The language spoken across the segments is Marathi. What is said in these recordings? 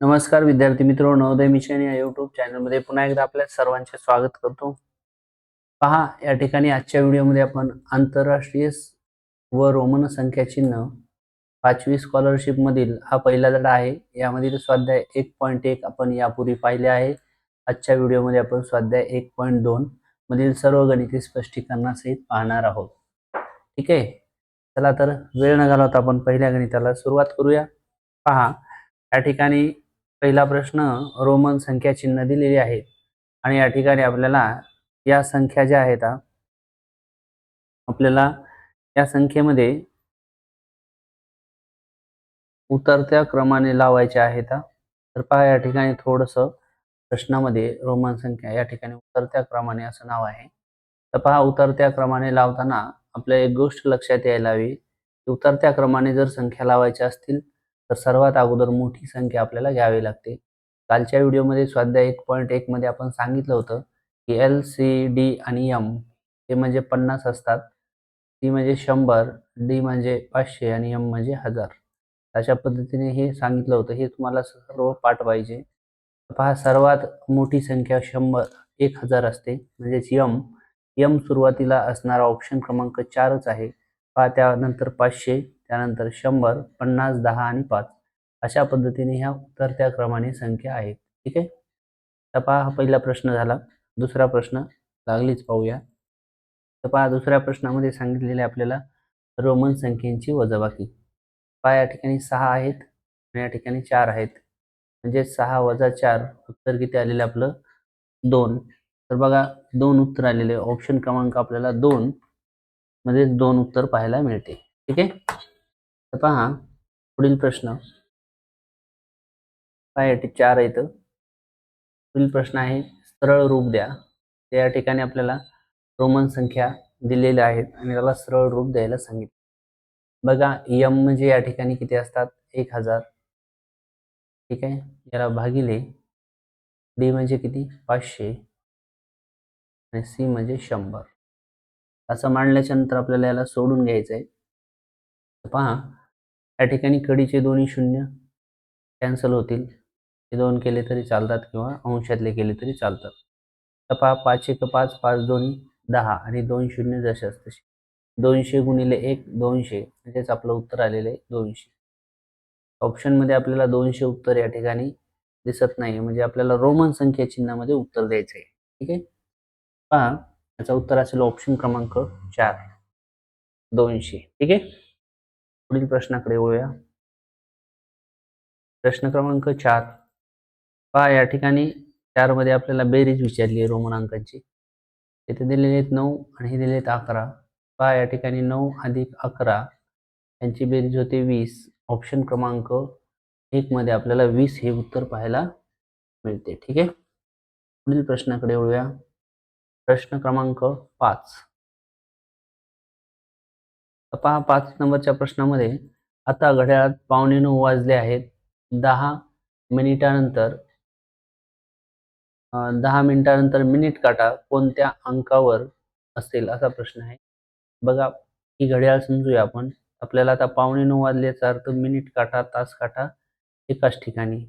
नमस्कार विद्यार्थी मित्र नवोदय मिशन या युट्यूब चॅनलमध्ये पुन्हा एकदा आपल्या सर्वांचे स्वागत करतो. पहा या ठिकाणी आजच्या व्हिडिओमध्ये आपण आंतरराष्ट्रीय व रोमन संख्या चिन्ह पाचवी स्कॉलरशिपमधील हा पहिला धडा आहे. यामधील स्वाध्याय एक पॉईंट एक आपण यापूर्वी पाहिले आहे. आजच्या व्हिडिओमध्ये आपण स्वाध्याय एक पॉईंट दोन मधील सर्व गणिती स्पष्टीकरणासहित पाहणार आहोत. ठीक आहे? चला तर वेळ न घालवता आपण पहिल्या गणिताला सुरुवात करूया. पहा या ठिकाणी पहिला प्रश्न रोमन संख्या चिन्ह दिलेली आहे. आणि या ठिकाणी आपल्याला या संख्या ज्या आहेत आपल्याला या संख्येमध्ये उतरत्या क्रमाने लावायच्या आहेत तर पहा या ठिकाणी थोडस प्रश्नामध्ये रोमन संख्या या ठिकाणी उतरत्या क्रमाने असं नाव आहे. तर पहा उतरत्या क्रमाने लावताना आपल्या एक गोष्ट लक्षात यायला हवी उतरत्या क्रमाने जर संख्या लावायच्या असतील तर सर्वात अगोदर मोठी संख्या आपल्याला घ्यावी लागते. कालच्या व्हिडिओमध्ये स्वाध्याय एक पॉईंट एकमध्ये आपण सांगितलं होतं की एल सी डी आणि एम हे म्हणजे पन्नास असतात. सी म्हणजे शंभर डी म्हणजे पाचशे आणि एम म्हणजे हजार. अशा पद्धतीने हे सांगितलं होतं. हे तुम्हाला सर्व पाठ पाहिजे. पहा सर्वात मोठी संख्या शंभर एक हजार असते. म्हणजेच यम यम सुरुवातीला असणारा ऑप्शन क्रमांक चारच आहे. पहा त्यानंतर पाचशे त्यानंतर शंभर पन्नास दहा आणि पाच अशा पद्धतीने ह्या उतरत्या क्रमाने संख्या आहेत. ठीक आहे? तपा हा पहिला प्रश्न झाला. दुसरा प्रश्न लागलीच पाहूया. तपा दुसऱ्या प्रश्नामध्ये सांगितलेले आपल्याला रोमन संख्येची वजाबाकी. पहा या ठिकाणी सहा आहेत आणि या ठिकाणी चार आहेत. म्हणजे सहा वजा चार उत्तर किती आलेलं आपलं? दोन. तर बघा दोन उत्तर आलेले. ऑप्शन क्रमांक आपल्याला दोन मध्ये दोन उत्तर पाहायला मिळते. ठीक आहे? तर पहा पुढील प्रश्न. काय चार आहेत. पुढील प्रश्न आहे सरळ रूप द्या. या ठिकाणी आपल्याला रोमन संख्या दिलेल्या आहेत आणि त्याला सरळ रूप द्यायला सांगितलं. बघा यम म्हणजे या ठिकाणी किती असतात? एक हजार. ठीक आहे? याला भागिले डी म्हणजे किती? पाचशे. आणि सी म्हणजे शंभर. असं मांडल्याच्या नंतर आपल्याला याला सोडून घ्यायचं आहे पहा या ठिकाणी कडीचे दोन्ही शून्य कॅन्सल होतील. हे दोन केले तरी चालतात किंवा अंशातले केले तरी चालतात. तर पहा पाच एक पाच पाच दोन दहा आणि दोन शून्य जशाच तसे. दोनशे गुणिले एक दोनशे. म्हणजेच आपलं उत्तर आलेलं आहे दोनशे. ऑप्शनमध्ये आपल्याला दोनशे उत्तर या ठिकाणी दिसत नाही म्हणजे आपल्याला रोमन संख्या चिन्हामध्ये उत्तर द्यायचं आहे. ठीक आहे? पहा याचं उत्तर असेल ऑप्शन क्रमांक चार. दोनशे. ठीक आहे? पुढील प्रश्नाकडे वळूया. प्रश्न क्रमांक चार. पहा या ठिकाणी चारमध्ये आपल्याला बेरीज विचारली आहे रोमन अंकांची येथे दिलेले आहेत नऊ आणि हे दिले आहेत अकरा. पहा या ठिकाणी नऊ अधिक अकरा. यांची बेरीज होते वीस. ऑप्शन क्रमांक एक मध्ये आपल्याला वीस हे उत्तर पाहायला मिळते ठीक आहे? पुढील प्रश्नाकडे वळूया. प्रश्न क्रमांक पाच. पहा पाच नंबरच्या प्रश्नामध्ये आता घड्याळात पावणे नऊ वाजले आहेत. दहा मिनिटानंतर दहा मिनिटानंतर मिनिट काटा कोणत्या अंकावर असेल असा प्रश्न आहे. बघा ही घड्याळ समजूया आपण. आपल्याला आता पावणे नऊ वाजल्याचा अर्थ मिनिट काटा तास काटा एकाच ठिकाणी.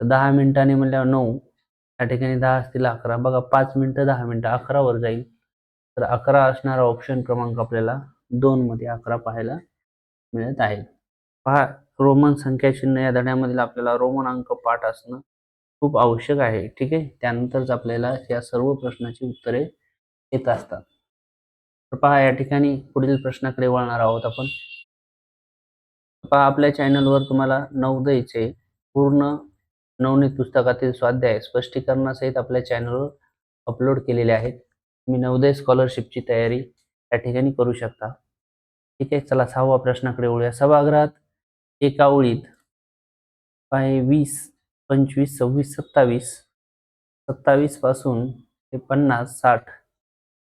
दहा मिनिटाने म्हणल्यावर नऊ या ठिकाणी दहा असतील अकरा. बघा पाच मिनिटं दहा मिनिटं अकरावर जाईल. तर अकरा असणारा ऑप्शन क्रमांक आपल्याला दोन मध्ये अकरा पाहायला मिळत आहे. पहा रोमन संख्या चिन्ह या धड्यामधील आपल्याला रोमन अंक पाठ असणं खूप आवश्यक आहे ठीक आहे? त्यानंतरच आपल्याला या सर्व प्रश्नाची उत्तरे येत असतात. तर पहा या ठिकाणी पुढील प्रश्नाकडे वळणार आहोत आपण. पहा आपल्या चॅनलवर तुम्हाला नवोदयचे पूर्ण नवनीत पुस्तकातील स्वाध्याय स्पष्टीकरणासहित आपल्या चॅनलवर अपलोड केलेले आहेत. मी नवोदय स्कॉलरशिपची तयारी या ठिकाणी करू शकता. ठीक आहे चला सहावा प्रश्नाकडे वळूया. सभागृहात एका ओळीत पाय वीस पंचवीस सव्वीस सत्तावीस सत्तावीसपासून ते पन्नास साठ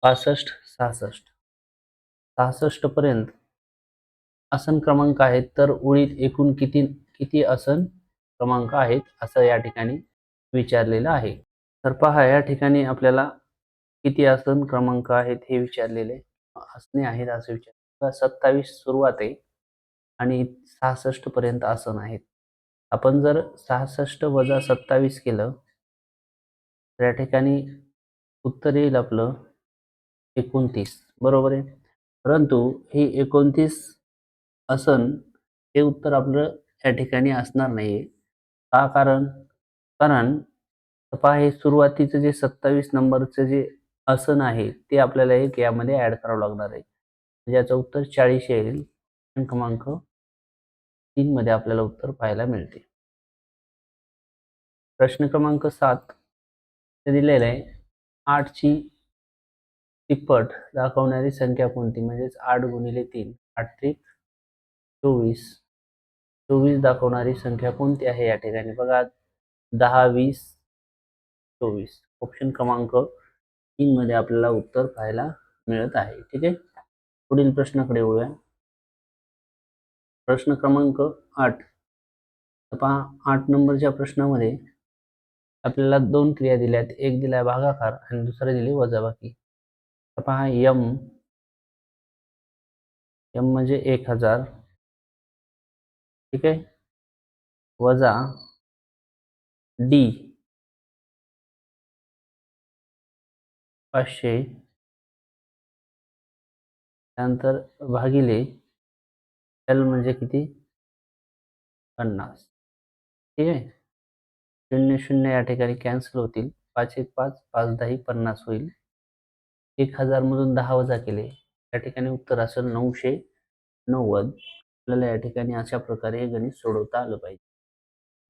पासष्ट सहासष्ट. सहासष्ट पर्यंत आसन क्रमांक आहेत तर ओळीत एकूण किती किती आसन क्रमांक आहेत असं या ठिकाणी विचारलेलं आहे. तर पहा या ठिकाणी आपल्याला किती आसन क्रमांक आहेत हे विचारलेले. आसने आहेत असे विचार. सत्तावीस सुरुवात आहे आणि सहासष्ट पर्यंत आसन आहेत. आपण जर सहासष्ट वजा सत्तावीस केलं तर या ठिकाणी उत्तर येईल आपलं एकोणतीस. बरोबर आहे? परंतु हे एकोणतीस आसन हे उत्तर आपलं या ठिकाणी असणार नाही का? कारण कारण पहा हे सुरुवातीचं जे सत्तावीस नंबरचं जे असं नाही ते आपल्याला एक यामध्ये ऍड करावं लागणार आहे. म्हणजे ज्याचं उत्तर चाळीस येईल. क्रमांक तीन मध्ये आपल्याला उत्तर पाहायला मिळते. प्रश्न क्रमांक सात दिलेला आहे. आठची तिप्पट दाखवणारी संख्या कोणती? म्हणजेच आठ गुणिले तीन. आठ त्रिक चोवीस. चोवीस दाखवणारी संख्या कोणती आहे या ठिकाणी? बघा दहा वीस चोवीस. ऑप्शन क्रमांक तीन मध्ये आपल्याला उत्तर पाहायला मिळत आहे. ठीक आहे? पुढील प्रश्नाकडे येऊया प्रश्न क्रमांक आठ. पहा आठ नंबरच्या प्रश्नामध्ये आपल्याला दोन क्रिया दिल्यात. एक दिलाय भागाकार आणि दुसरा दिली वजाबाकी. पहा यम. यम म्हणजे एक हजार. ठीक आहे? वजा डी. पाचशे. त्यानंतर भागिले एल म्हणजे किती? पन्नास. ठीक आहे? शून्य शून्य या ठिकाणी कॅन्सल होतील. पाच एक पाच पाच दहा पन्नास होईल. एक हजार मधून दहा वजा केले. या ठिकाणी उत्तर असेल नऊशे नव्वद. आपल्याला या ठिकाणी अशा प्रकारे हे गणित सोडवता आलं पाहिजे.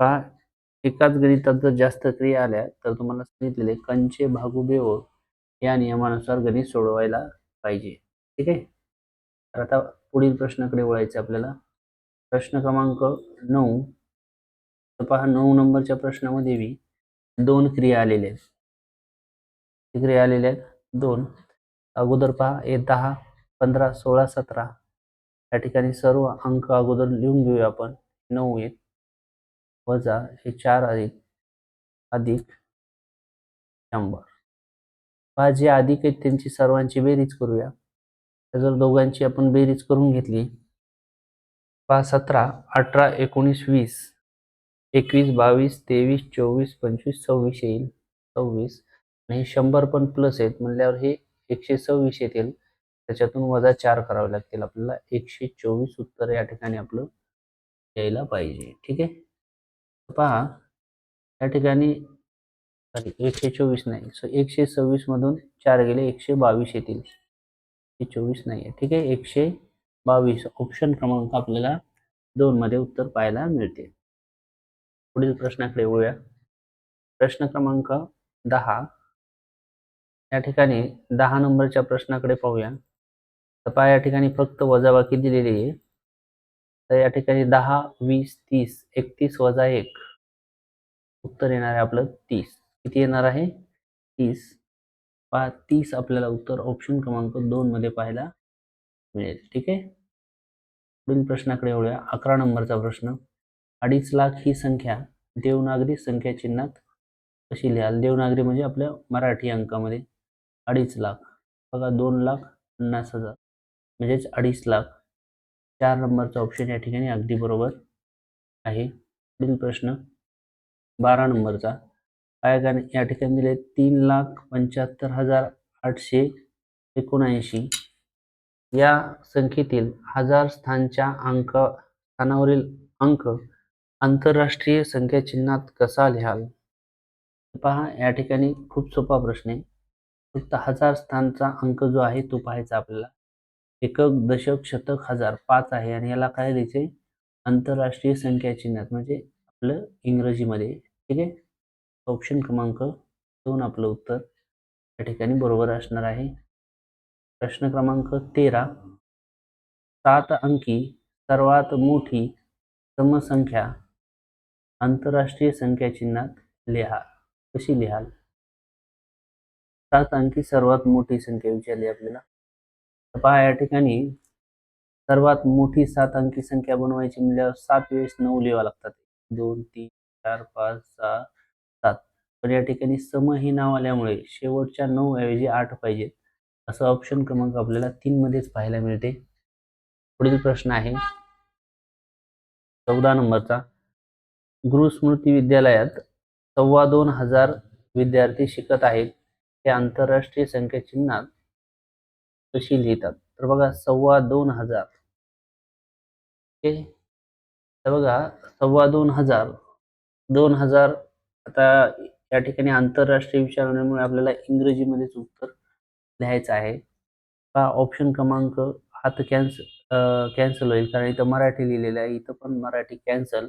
पहा एकाच गणितात जर जास्त क्रिया आल्या तर तुम्हाला सांगितलेले कंचे भागुबे बेओ या नियमानुसार गणित सोडवायला पाहिजे. ठीक आहे? तर आता पुढील प्रश्नाकडे वळायचं आपल्याला. प्रश्न क्रमांक नऊ. तर पहा नऊ नंबरच्या प्रश्नामध्ये बी दोन क्रिया आलेल्या आहेत. क्रिया आलेल्या आहेत? दोन. अगोदर पहा हे दहा पंधरा सोळा सतरा. या ठिकाणी सर्व अंक अगोदर लिहून घेऊया आपण. नऊ एक वजा हे चार अधिक अधिक शंभर. भाजी जे अधिक आहेत त्यांची सर्वांची बेरीज करूया. जर दोघांची आपण बेरीज करून घेतली. पाच सतरा अठरा एकोणीस वीस एकवीस बावीस तेवीस चोवीस पंचवीस सव्वीस येईल. सव्वीस. आणि शंभर पण प्लस आहेत म्हणल्यावर हे एकशे सव्वीस येतील. त्याच्यातून वजा चार करावे लागतील. आपल्याला एकशे चोवीस उत्तर या ठिकाणी आपलं यायला पाहिजे. ठीक आहे? पहा या ठिकाणी सॉरी एकशे चोवीस नाही. सो एकशे सव्वीस मधून चार गेले एकशे बावीस येतील. हे चोवीस नाही आहे. ठीक आहे? एकशे बावीस. ऑप्शन क्रमांक आपल्याला दोन मध्ये उत्तर पाहायला मिळते. पुढील प्रश्नाकडे वळूया. प्रश्न क्रमांक दहा. या ठिकाणी दहा नंबरच्या प्रश्नाकडे पाहूया. तर पहा या ठिकाणी फक्त वजाबाकी दिलेली आहे. तर या ठिकाणी दहा वीस तीस एकतीस वजा एक. उत्तर येणार आहे आपलं तीस. किती येणार आहे? तीस. पा तीस आपल्याला उत्तर ऑप्शन क्रमांक दोन मध्ये पाहायला मिळेल. ठीक आहे? पुढील प्रश्नाकडे येऊया अकरा नंबरचा प्रश्न. अडीच लाख ही संख्या देवनागरी संख्या चिन्हात कशी लिहाल? देवनागरी म्हणजे आपल्या मराठी अंकामध्ये. अडीच लाख. बघा दोन लाख पन्नास हजार. म्हणजेच अडीच लाख. चार नंबरचा ऑप्शन या ठिकाणी अगदी बरोबर आहे. पुढील प्रश्न. बारा नंबरचा. आयोगाने या ठिकाणी दिले तीन लाख पंच्याहत्तर हजार आठशे एकोणऐंशी. या संख्येतील हजार स्थानच्या अंक स्थानावरील अंक आंतरराष्ट्रीय संख्या चिन्हात कसा लिहाल? पहा या ठिकाणी खूप सोपा प्रश्न आहे. फक्त हजार स्थानचा अंक जो आहे तो पाहायचा आपल्याला. एकक दशक शतक हजार पाच आहे. आणि याला काय द्यायचे आंतरराष्ट्रीय संख्या चिन्हात. म्हणजे आपलं इंग्रजीमध्ये. ठीक आहे? ऑप्शन क्रमांक दोन आपलं उत्तर या ठिकाणी बरोबर असणार आहे. प्रश्न क्रमांक तेरा. सात अंकी सर्वात मोठी समसंख्या आंतरराष्ट्रीय संख्या चिन्हात लिहा. कशी लिहाल? सात अंकी सर्वात मोठी संख्या विचारली आपल्याला. पहा या ठिकाणी सर्वात मोठी सात अंकी संख्या बनवायची म्हणजे सात वेळेस नऊ लिहावं लागतात. दोन तीन चार पाच सहा सात पण या ठिकाणी सम हे नाव आल्यामुळे शेवटच्या नऊ ऐवजी आठ पाहिजेत. असं ऑप्शन क्रमांक आपल्याला तीन मध्येच पाहायला मिळते. पुढील प्रश्न आहे. चौदा नंबरचा. गुरुस्मृती विद्यालयात सव्वा दोन हजार विद्यार्थी शिकत आहेत. हे आंतरराष्ट्रीय संख्या चिन्हात कशी लिहितात? तर बघा सव्वा दोन हजार. ओके. तर बघा सव्वा दोन हजार दोन हजार आता या ठिकाणी आंतरराष्ट्रीय विचारण्यामुळे आपल्याला इंग्रजीमध्येच उत्तर लिहायचं आहे. हा ऑप्शन क्रमांक हा तर कॅन्सल कॅन्सल होईल. कारण इथं मराठी लिहिलेलं आहे. इथं पण मराठी कॅन्सल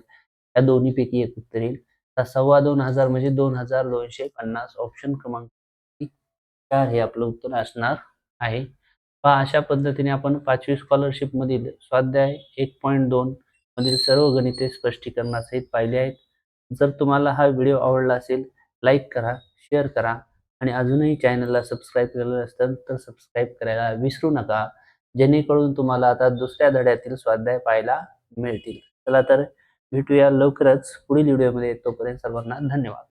या दोन्हीपैकी एक उत्तर येईल. तर सव्वा दोन हजार म्हणजे दोन हजार दोनशे पन्नास ऑप्शन क्रमांक चार हे आपलं उत्तर असणार आहे. पहा अशा पद्धतीने आपण पाचवी स्कॉलरशिप मधील स्वाध्याय एक पॉईंट दोन मधील सर्व गणिते स्पष्टीकरणासहित पाहिले आहेत. जर तुम्हाला हा व्हिडिओ आवडला असेल लाईक करा शेअर करा आणि अजूनही चॅनलला सबस्क्राईब केलेलं असेल तर सबस्क्राईब करायला विसरू नका. जेणेकरून तुम्हाला आता दुसऱ्या धड्यातील स्वाध्याय पाहायला मिळतील. चला तर भेटूया लवकरच पुढील व्हिडिओमध्ये. तोपर्यंत सर्वांना धन्यवाद.